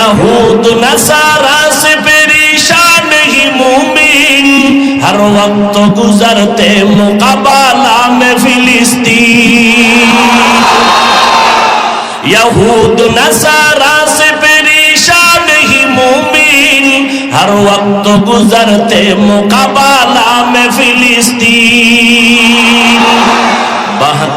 یہود نصارا سے پریشان نہیں مومن ہر وقت گزرتے مقابلہ میں فلسطین یہود نصارا سے پریشان نہیں مومن ہر وقت گزرتے مقابلہ میں فلسطین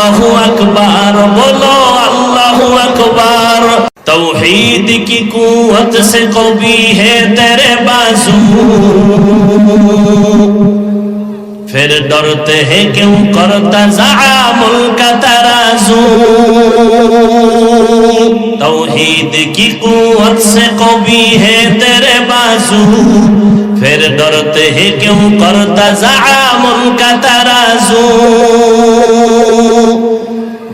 আল্লাহু আকবার বলো আল্লাহু আকবার توحید کی قوت سے قوی ہے تیرے بازو پھر ڈرتے ہیں کیوں کرتا زعام کا ترازو توحید کی قوت سے قوی ہے تیرے بازو फिर डरते हैं क्यों करता जामुन का तराजू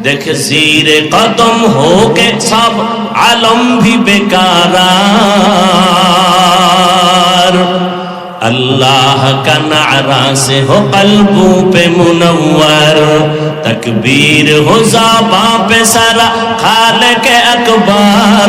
देख जीर कदम हो के सब आलम भी बेकारार अल्लाह का नारा से हो कल्बों पे मुनवर तकबीर हो जाबा पे सारा खाल के अकबार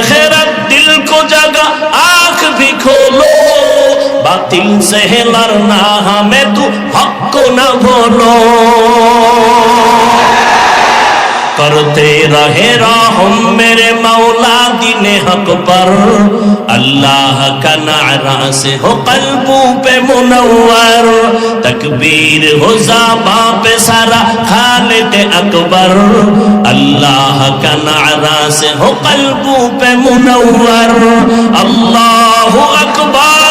বাতিল সেহেলার না হামে তু হক না বলো करते रहे राहुम मेरे मौला दिन हक पर अल्लाह का नारा से हो कल्बू पे मुनवर तकबीर हो जाबा पे सारा खालिद अकबर अल्लाह का नारा से हो कल्बू पे मुनवर अल्लाह अकबर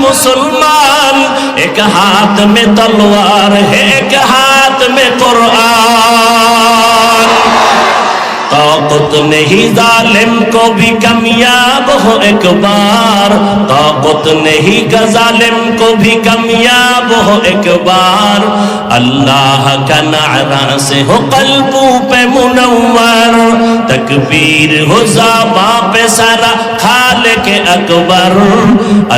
मुसलमान एक हाथ में तलवार है एक हाथ में कुरान ताकत नहीं जालिम को भी कामयाब हो एक बार ताकत नहीं गजालिम को भी कामयाब हो एक बार अल्लाह का नारा से हो कल्बों पे मुनवर तकबीर हो जाबा पे सारा खाल के अकबर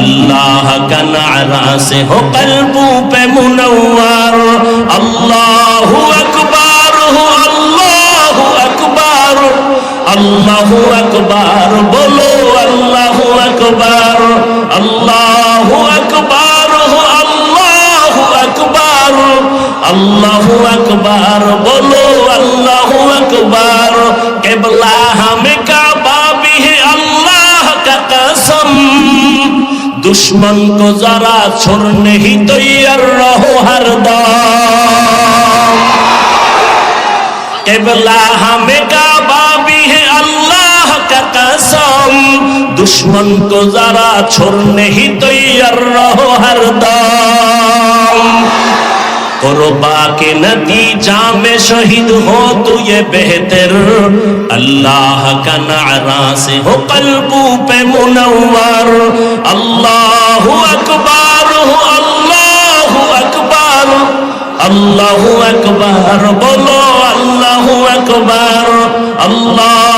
अल्लाह का नारा से हो कल्बों पे मुनवर अल्लाह আল্লাহ আকবার বলো আল্লাহ আকবার আল্লাহ আকবার আল্লাহ আকবার আল্লাহ আকবার বলো আল্লাহ আকবার কেবলা হামে কাবা ভি আল্লাহ কা কসম दुश्मन को जरा छोड़ नहीं तैयार रहो हरदम केवला हमें का भी है अल्लाह का कसम दुश्मन को जरा छोड़ने ही तैयार रहो हरदम कुरबा के नतीजा में शहीद हो तो ये बेहतर अल्लाह का नारा से हो कलबू पे मुनवर अल्लाह अकबर हो अल्लाह अकबर अल्लाह अकबर बोलो अल्लाह अकबर আল্লাহ